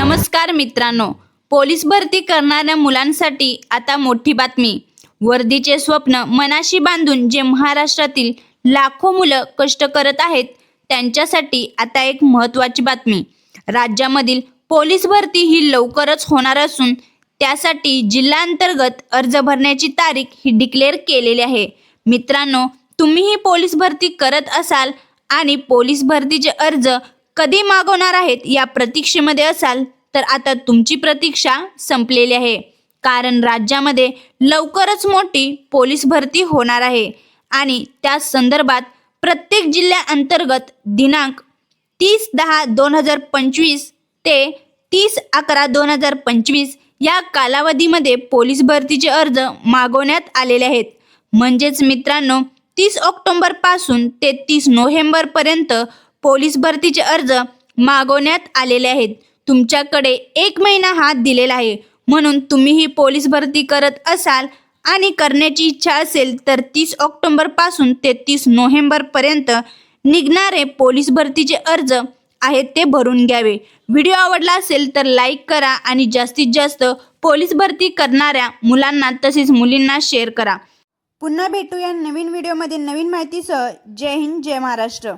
नमस्कार मित्रांनो. पोलीस भरती करणाऱ्या मुलांसाठी आता मोठी बातमी. वर्दीचे स्वप्न मनाशी बांधून जे महाराष्ट्रातील लाखो मुलं कष्ट करत आहेत त्यांच्यासाठी आता एक महत्त्वाची बातमी. राज्यामधील पोलीस भरती ही लवकरच होणार असून त्यासाठी जिल्हांतर्गत अर्ज भरण्याची तारीख ही डिक्लेअर केलेली आहे. मित्रांनो तुम्हीही पोलीस भरती करत असाल आणि पोलीस भरतीचे अर्ज कधी मागवणार आहेत या प्रतीक्षेमध्ये असाल तर आता तुमची प्रतीक्षा संपलेली आहे. कारण राज्यामध्ये लवकरच मोठी पोलीस भरती होणार आहे. आणि त्या संदर्भात प्रत्येक जिल्ह्याअंतर्गत दिनांक तीस दहा दोन हजार पंचवीस ते तीस अकरा दोन हजार पंचवीस या कालावधीमध्ये पोलीस भरतीचे अर्ज मागवण्यात आलेले आहेत. म्हणजेच मित्रांनो तीस ऑक्टोंबरपासून ते तीस नोव्हेंबरपर्यंत पोलीस भरतीचे अर्ज मागवण्यात आलेले आहेत. तुमच्याकडे एक महिना हा दिलेला आहे. म्हणून तुम्हीही पोलीस भरती करत असाल आणि करण्याची इच्छा असेल तर तीस ऑक्टोंबरपासून ते तीस नोव्हेंबरपर्यंत निघणारे पोलीस भरतीचे अर्ज आहेत ते भरून घ्यावे. व्हिडिओ आवडला असेल तर लाईक करा आणि जास्तीत जास्त पोलीस भरती करणाऱ्या मुलांना तसेच मुलींना शेअर करा. पुन्हा भेटूया नवीन व्हिडिओमध्ये नवीन माहितीसह. जय हिंद जय महाराष्ट्र.